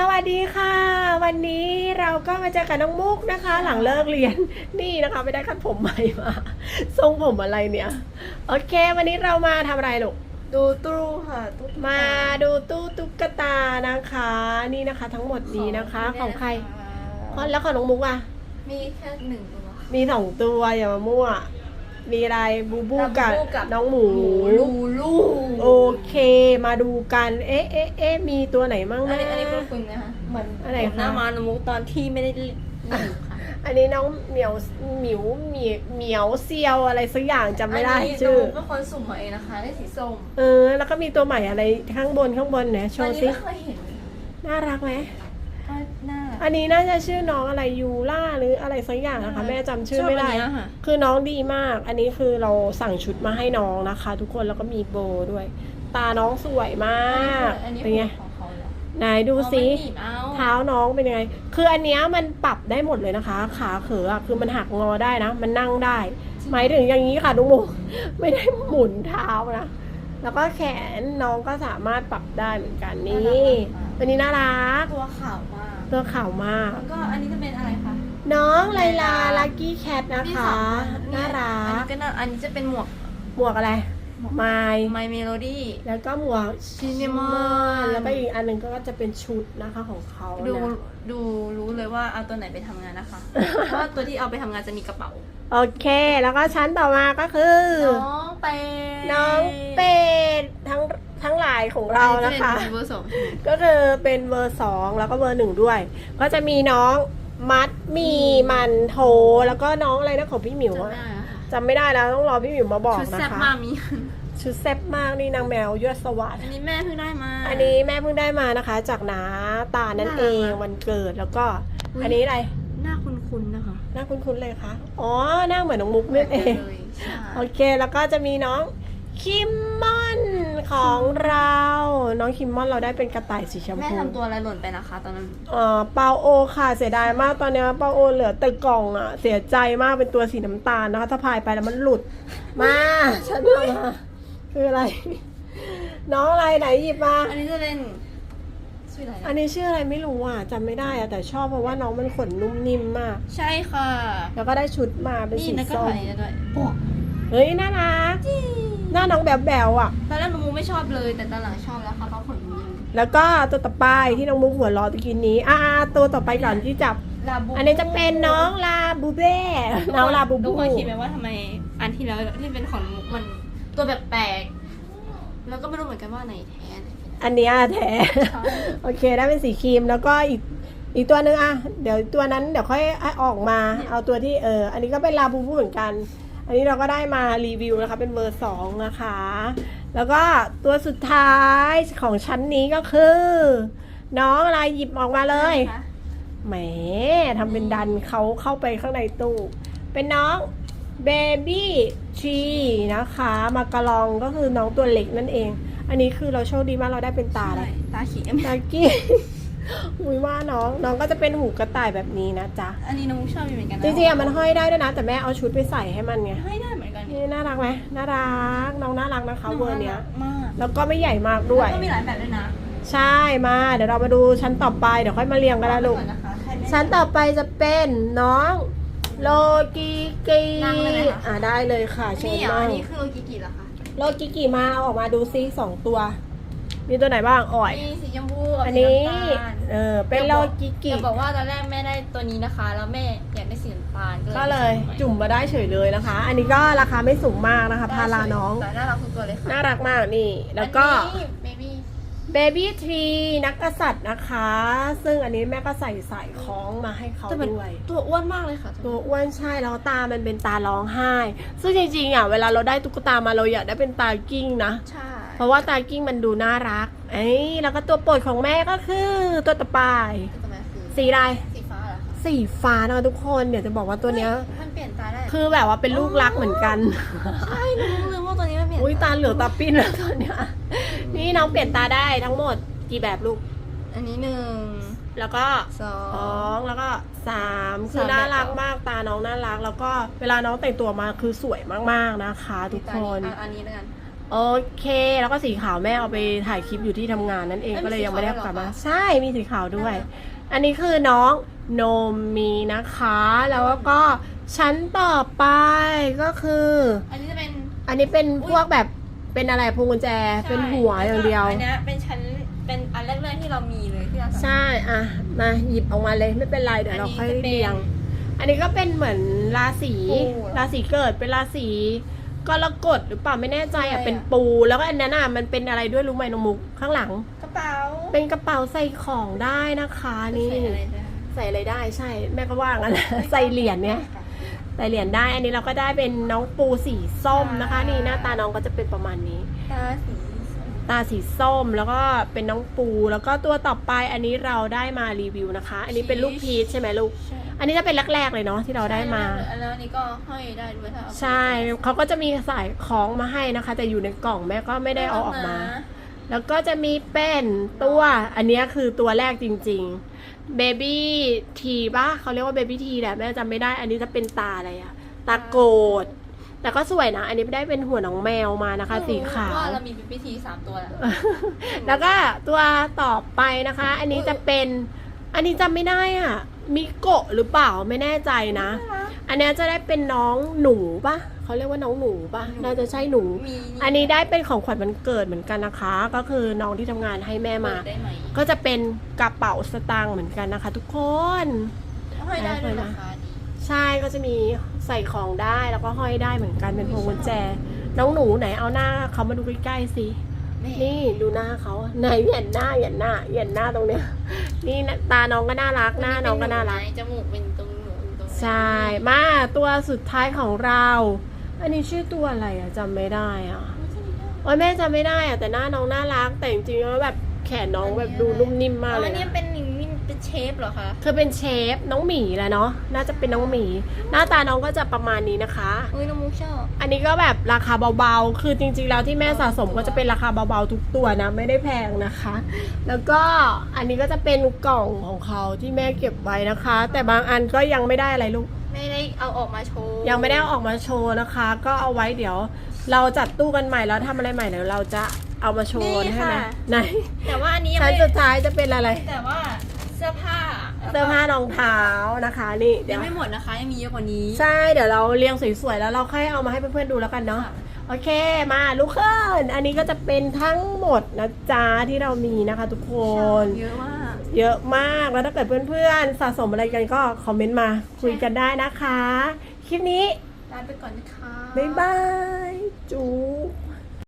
สวัสดีค่ะ วันนี้เราก็มาเจอกับน้องมุกนะคะ หลังเลิกเรียนนี่นะคะไม่ได้คัดผมใหม่มาทรงผมอะไรเนี่ยโอเค วันนี้เรามาทำอะไรลูกดูตู้ค่ะตู้มาดูตู้ตุ๊กตานะคะ นี่นะคะ ทั้งหมดนี้นะคะ ของใครอ๋อแล้วของน้องมุกอะมีแค่หนึ่งตัวมีสองตัวอย่ามามั่ว มีอะไรบูบูกับบูบูกับน้องหมู ลูลูโอเค มาดูกัน เอ๊ะเอ๊ะเอ๊ะมีตัวไหนมั่งอันนะ นี้อันนี้คุณคุณนะคะเหมือนอะไรคะ หน้ามาหนมุกตอนที่ไม่ได้อยู่ค่ะอันนี้น้องเหมียวหมิวเหมียวเหมียวเซียวอะไรสักอย่างจำไม่ได้นนี้ชื่อหนูเป็นคนสุ่มมาเองนะคะได้สีส้มเออ แล้วก็มีตัวใหม่อะไรข้างบนข้างบนเนี่ยโชอันว์นี้สิ ไม่เคยเห็นน่ารักไหม ก็น่า อันนี้น่าจะชื่อน้องอะไรยูล่าหรืออะไรสักอย่างนะคะ แม่จำชื่อไม่ได้ชบนเนี้ยค่ะ คือน้องดีมาก อันนี้คือเราสั่งชุดมาให้น้องนะคะ ทุกคนแล้วก็มีโบด้วย ตาน้องสวยมากอันนี้เป็นไงของเขาเหรอไหนดูสิอ๋อมันหนีบเอาเท้าน้องเป็นยังไง คืออันเนี้ยมันปรับได้หมดเลยนะคะ ขาเขออะคือมันหักงอได้นะ มันนั่งได้ หมายถึงอย่างนี้ค่ะนุ้งโมไม่ได้หมุนเท้านะ แล้วก็แขนน้องก็สามารถปรับได้เหมือนกันนี่ตัวนี้น่ารัก ตัวขาวมาก ตัวขาวมาก แล้วก็อันนี้จะเป็นอะไรคะ น้องไลลาลักกี้แคทนะมีคะสองอัน่ารัอันก นี้ก็น่าอันนี้จะเป็นหมวกหมวกอะไรไม้ My Melody แล้วก็หมวก Cinnamon แล้วก็อีกอันหนึ่งก็จะเป็นชุดนะคะของเขาดูนะ ดูรู้เลยว่าเอาตัวไหนไปทำงานนะคะ เพราะว่าตัวที่เอาไปทำงานจะมีกระเป๋า โอเค แล้วก็ชั้นต่อมาก็คือ น้องเป็ด น้องเป็ดทั้ง ทั้งหลายของเรานะคะอัจเป็เบอร์สองใช่ไหมก็คือเป็นเบอร์สองแล้วก็เบอร์หนึ่งด้วย ก็จะมีน้องมัดหมีมันโถแล้วก็น้องอะไรนะของพี่หมิวจำอะได้อะค่ะจำไม่ได้แล้วต้องรอพี่หมิวมาบอกชุดนะแซ่บคะมากมีชุดแซ่บมากนี่นางแมวยอดสวัสดอันนี้แม่เพิ่งได้มา อันนี้แม่เพิ่งได้มานะคะ จากน้าตานั่นน่ารักเองมากวันเกิดแล้วก็อุ๊ยอันนี้อะไรหน้าคุ้นๆนะคะ หน้าคุ้นๆเลยคะอ๋อหน้าเหมือนน้องมุกนั่นเองเลยใช่โอเคแล้วก็จะมีน้องคิมมอน ของเรา น้องคิมมอนเราได้เป็นกระต่ายสีชมแม่พูทำตัวอะไรหล่นไปนะคะ ตอนนั้นเอ่อเปาโอค่ะเสียดายมากตอนเนี้ยเปาโอเหลือแต่กล่องอะ เสียใจมากเป็นตัวสีน้ำตาลนะคะถ้าพายไปแล้วมันหลุด มาฉันเอามา คืออะไร น้องอะไรไหนหยิบมา อันนี้จะเป็นชื่ออะไรอันนะนี้ชื่ออะไรไม่รู้อะจำไม่ได้อะแต่ชอบเพราะว่าน้องมันขนนุ่มนิ่มมาก ใช่ค่ะ แล้วก็ได้ชุดมาเป็นนี่สีแล้วก็ส้มถ่ายได้ด้วยปวกเฮ้ยน่ารักห น้าน้องแบบแบวๆอะ ตอนแรกหนูไม่ชอบเลยแต่ตอนหลังชอบแล้วค่ะเพราะขนมันแล้วก็ตัวต่อไปที่น้องมุกหัวเรอตะกี้นี้อ่าตัวต่อไปก่อนที่จับ ลาบูอันนี้จะเป็นน้องลาบูเบ้น้องลาบูทุบูกคนคิดไหมว่าทำไมอันที่แล้วที่เป็นของมุกมันตัวแบบแปลกแล้วก็ไม่รู้เหมือนกันว่าไหนแท้ไหนอันเนี้ยแท้ใช่ โอเคได้เป็นสีครีมแล้วก็อีกอีกตัวนึงอะเดี๋ยวตัวนั้นเดี๋ยวค่อยให้ออกมาเอาตัวที่เอออันนี้ก็เป็นลาบูบูเหมือนกัน อันนี้เราก็ได้มารีวิวนะคะเป็นเบอร์สองนะคะ แล้วก็ตัวสุดท้ายของชั้นนี้ก็คือ น้องอะไรหยิบออกมาเลยนะคะแหมทำเป็นดันเขาเข้าไปข้างในตู้ เป็นน้องเบบี้ชีนะคะมากระลองก็คือน้องตัวเล็กนั่นเอง อันนี้คือเราโชคดีมากเราได้เป็นตาเลยตาเขียมตากี้ อุ้ยว่าน้องน้องก็จะเป็นหูกระต่ายแบบนี้นะจ๊ะ อันนี้น้องมุกชอบอยู่เหมือนกันนะจริงๆอะมันห้อยได้ด้วยนะ แต่แม่เอาชุดไปใส่ให้มันไงให้ได้เหมือนกันนี่น่ารักไหมน่ารักน้องน่ารักนะคะเวอร์เนี้ยมากแล้วก็ไม่ใหญ่มากด้วยแล้วก็มีหลายแบบด้วยนะ ใช่มาเดี๋ยวเรามาดูชั้นต่อไปเดี๋ยวค่อยมาเรียงกันนะลูกก่อนนะคะใครไม่ชั้นต่อไปจะเป็นน้องโลกิกินั่งได้ไหมคะอ่าได้เลยค่ะเชิญนี่เหรอนั่อังนนี้คือโลกิกิเหรอคะโลกิกิมาเอาออกมาดูซิสองตัว มีตัวไหนบ้างอ่อย มีสีชมพูกับอันสีนี้น้ำตาลเออเป็นโลกิกิ จะบอกว่าตอนแรกแม่ได้ตัวนี้นะคะ แล้วแม่อยากได้สีน้ำตาลก็เลยจุ่มมาได้เฉยเลยนะคะ อันนี้ก็ราคาไม่สูงมากนะคะ พาราน้อง แต่น่ารักทุกตัวเลยค่ะน่ารักมากนี่ แล้วก็ เบบี้ เบบี้ทรีนักกษัตริย์นะคะ ซึ่งอันนี้แม่ก็ใส่สายคล้องมาให้เขาจะเป็นด้วย ตัวอ้วนมากเลยค่ะตัวอ้วนใช่แล้วตามันเป็นตาร้องไห้ ซึ่งจริงๆอะเวลาเราได้ตุ๊กตามาเราอยากได้เป็นตากิ้งนะ ใช่ เพราะว่าตากิ้งมันดูน่ารักเอ้ยแล้วก็ตัวโปรดของแม่ก็คือตัวต่อไปก็จะมาคือสีอะไร สีฟ้าเหรอคะสีฟ้านะทุกคนเดี๋ยวจะบอกว่าตัวเนี้ย มันเปลี่ยนตาได้คือแบบว่าเป็นลูกรักเหมือนกัน ใช่หนูรู้เลยว่าตัวนี้มันเปลี่ยนอุ้ยตาเหลือกตาปิ้นแล้วตอนเนี้ย นี่น้องเปลี่ยนตาได้ทั้งหมดกี่แบบลูก อันนี้หนึ่งแล้วก็สอสอง งแล้วก็สามคือสามแบบน่ารักมากตาน้องน่ารัก แล้วก็เวลาน้องแต่งตัวมาคือสวยมากๆนะคะ ทุกคนอะอันนี้แล้วกันอ โอเค แล้วก็สีขาวแม่เอาไปถ่ายคลิปอยู่ที่ทำงานนั่นเองเอ้ยก็เลยยังไม่ได้เอากลับมา มีสีขาวด้วยเหรอคะ ใช่มีสีขาวด้วย อันนี้คือน้องโนมีนะคะ แล้วก็ชั้นต่อไปก็คือ อันนี้จะเป็น อันนี้เป็นพวกแบบเป็นอะไรพวงกุญแจเป็นหัวอย่างเดียว อันนี้เป็นชั้น เป็นอันแรกๆที่เรามีเลยที่เราสั่ง ใช่ อะ มาหยิบออกมาเลยไม่เป็นไรเดี๋ยวเราค่อยอันนี้จะเป็นเรียง อันนี้ก็เป็นเหมือนราศี ปูเหรอ ราศีเกิดเป็นราศี กรกฎหรือเปล่าไม่แน่ใจอะใช่อะเป็นปู แล้วก็อันนั้นอะมันเป็นอะไรด้วยรู้ไหมน้องมุกข้างหลัง กระเป๋าเป็นกระเป๋าใส่ของได้นะคะนี่ใส่อะไรได้ใส่อะไรได้ใช่แม่ก็ว่างั้นแหละใส่เหรียญเนี่ย ใส่เหรียญได้ อันนี้เราก็ได้เป็นน้องปูสีส้มนะคะ นี่หน้าตาน้องก็จะเป็นประมาณนี้ ตาสี ตาสีส้มแล้วก็เป็นน้องปู แล้วก็ตัวต่อไปอันนี้เราได้มารีวิวนะคะ อันนี้เป็นลูกพีชใช่ไหมลูก ใช่อันนี้จะเป็นแรก ๆ เลยเนาะที่เราได้มา แล้วอันนี้ก็ห้อยได้ด้วยถ้าเอาใช่เขาก็จะมีสายคล้องมาให้นะคะ แต่อยู่ในกล่องแม่ก็ไม่ได้เอาออกมา แล้วก็จะมีเป็นตัว อันเนี้ยคือตัวแรกจริงๆเบบี้ทีป่ะเขาเรียกว่าเบบี้ทีแหละแม่จำไม่ได้ อันนี้จะเป็นตาอะไรอะตาโกด แต่ก็สวยนะ อันนี้ได้เป็นหัวน้องแมวมานะคะ สีขาวว่าเรามีพิธีสามตัวแล้วแล้วก็ตัวต่อไปนะคะ อันนี้จะเป็น อันนี้จำไม่ได้อะ มิโกะหรือเปล่าไม่แน่ใจนะ อันเนี้ยจะได้เป็นน้องหนูปะเขาเรียกว่าน้องหนูปะน่าจะใช่หนูมีอันนี้ได้เป็นของขวัญวันเกิดเหมือนกันนะคะ ก็คือน้องที่ทำงานให้แม่มาเปิดได้ไหมก็จะเป็นกระเป๋าสตางค์เหมือนกันนะคะ ทุกคนห้อยได้ด้วยราคาดีใช่ก็จะมี ใส่ของได้แล้วก็ห้อยได้เหมือนกันเป็นพวงกุญแจ น้องหนูไหนเอาหน้าเขามาดูใกล้ๆสินี่ดูหน้าเขาไหนเหยียนหน้าเหยียนหน้าเหยียนหน้าตรงเนี้ย นี่นะตาน้องก็น่ารักหน้าน้องก็น่ารักจมูกเป็นตรงหนูตรงใช่มาตัวสุดท้ายของเรา อันนี้ชื่อตัวอะไรอะจำไม่ได้อะโอ้ยแม่จำไม่ได้อะแต่หน้าน้องน่ารักแต่จริงๆแล้วแบบแขนน้องแบบดูนุ่มนิ่มมากเลยอันนี้นะเป็นนี่ เป็นเชฟเหรอคะคือเป็นเชฟน้องหมีแหละเนาะน่าจะเป็นน้องหมี หน้าตาน้องก็จะประมาณนี้นะคะ อุ้ยน้องมุกชอบ อันนี้ก็แบบราคาเบาๆ คือจริงๆแล้วที่แม่สะสมก็จะเป็นราคาเบาๆทุกตัวนะ ไม่ได้แพงนะคะ แล้วก็อันนี้ก็จะเป็นกล่องของเขาที่แม่เก็บไว้นะคะ แต่บางอันก็ยังไม่ได้อะไรลูก ไม่ได้เอาออกมาโชว์ ยังไม่ได้เอาออกมาโชว์นะคะ ก็เอาไว้เดี๋ยว เราจัดตู้กันใหม่แล้วทำอะไรใหม่เดี๋ยวเราจะเอามาโชว์นี่ให้ไหมค่ะไหนแต่ว่าอันนี้ยังชั้นไม่สุดท้ายจะเป็นอะไร แต่ว่า เสื้อผ้าเสื้อผ้ารองเท้านะคะนี่เดี๋ยัยว งไม่หมดนะคะ ยังมีเยอะกว่านี้ ใช่ เดี๋ยวเราเรียงสวยๆ แล้วเราค่อยเอามาให้เพื่อนๆดูแล้วกันเนาะค่ะ โอเคมาลูกเคินอันนี้ก็จะเป็นทั้งหมดนะจ๊ะที่เรามีนะคะทุกคน เยอะมากเยอะมากแล้วถ้าเกิดเพื่อนๆ สะสมอะไรกันก็คอมเมนต์มาคุยกันได้นะคะ คลิปนี้ ลาไปก่อนนะคะ บ๊ายบาย จุ๊บ